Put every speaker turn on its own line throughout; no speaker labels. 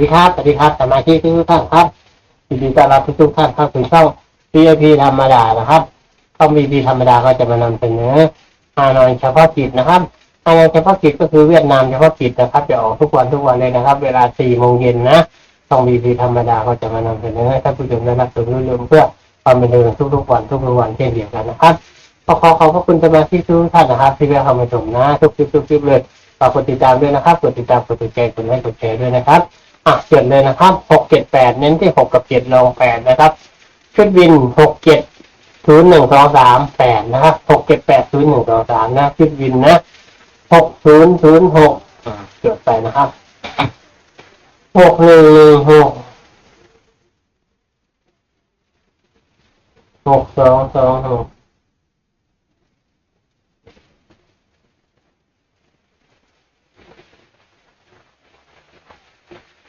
ดีครับสวัสดีครับสมาชิกทุกท่านครับยินดีต้อนรับทุกท่านเข้าสู่ช่อง VIP ธรรมดานะครับช่อง VIP ธรรมดาก็จะมานำเสนอฮานอยเฉพาะกิจนะครับฮานอยเฉพาะกิจก็คือเวียดนามเฉพาะกิจนะครับจะออกทุกวันทุกวันเลยนะครับ เวลา4โมงเย็นนะช่อง VIP ธรรมดาก็จะมานำเสนอให้ท่านผู้ชมได้รับชมรู้เรื่องเพื่อความบันเทิงทุกๆวันทุกๆวันเช่นเดียวกันนะครับขอขอขอบพระคุณสมาชิกทุกท่านนะครับ ที่ได้เข้ามาชมนะทุกคลิปทุกคลิปเลยฝากกดติดตามด้วยนะครับ กดติดตาม กดติดใจกดไลค์กดแชร์ด้วยนะครับ อะเขียนเลยนะครับหกเจ็ดแปดเน้นที่หกกับเจ็ดลองแปดนะครับ ชุดวินหกเจ็ดศูนย์หนึ่งสองสามแปดนะครับหกเจ็ดแปดศูนย์หนึ่งสองสามนะชุดวินนะหกศูนย์ศูนย์หกจดไปนะครับหกหนึ่งหนึ่งหกหกสองสองหก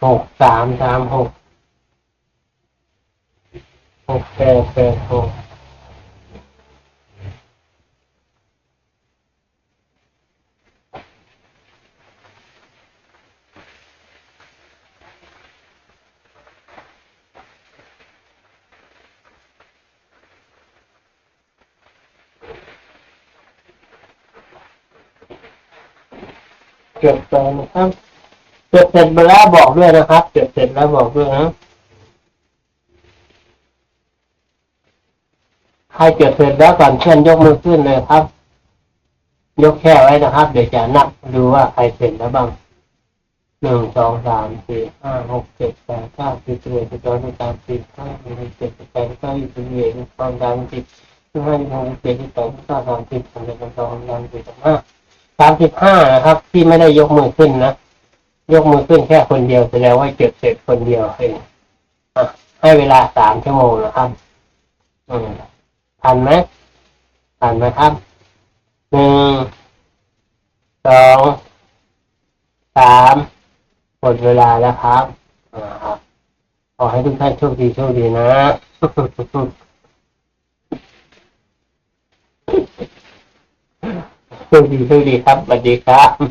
หกสามสามหกหกแปดแปดหกเก็บไปนะครับ เก็บเสร็จไปแล้วบอกด้วยนะครับเก็บเสร็จแล้วบอกด้วยนะใครเก็บเสร็จแล้วก่อนเพื่อนยกมือขึ้นเลยครับ ยกแค่ไว้นะครับ เดี๋ยวจะนับดูว่าใครเสร็จแล้วบ้างหนึ่งสองสามสี่ห้าหกเจ็ดแปดเก้าสิบสิบเอ็ดสิบสองสิบสามสิบห้าสิบเจ็ดสิบแปดสิบเก้ายี่สิบเอ็ดสิบสองสามสิบสิบห้าสิบหกสิบเจ็ดสิบแปดสิบเก้าสามสิบสามสิบสองสามสิบสามสิบห้าสามสิบห้านะครับ ที่ไม่ได้ยกมือขึ้นนะ ยกมือขึ้นแค่คนเดียวแสดงว่าเก็บเสร็จคนเดียวเองอให้เวลาสามชั่วโมงนะครับอืมทันไหมทันไหมครับหนึ่งสองสามหมดเวลาแล้วครับอ่าครับขอให้ทุกท่านโชคดีโชคดีนะโชคดีโชคดีครับสวัสดีครับ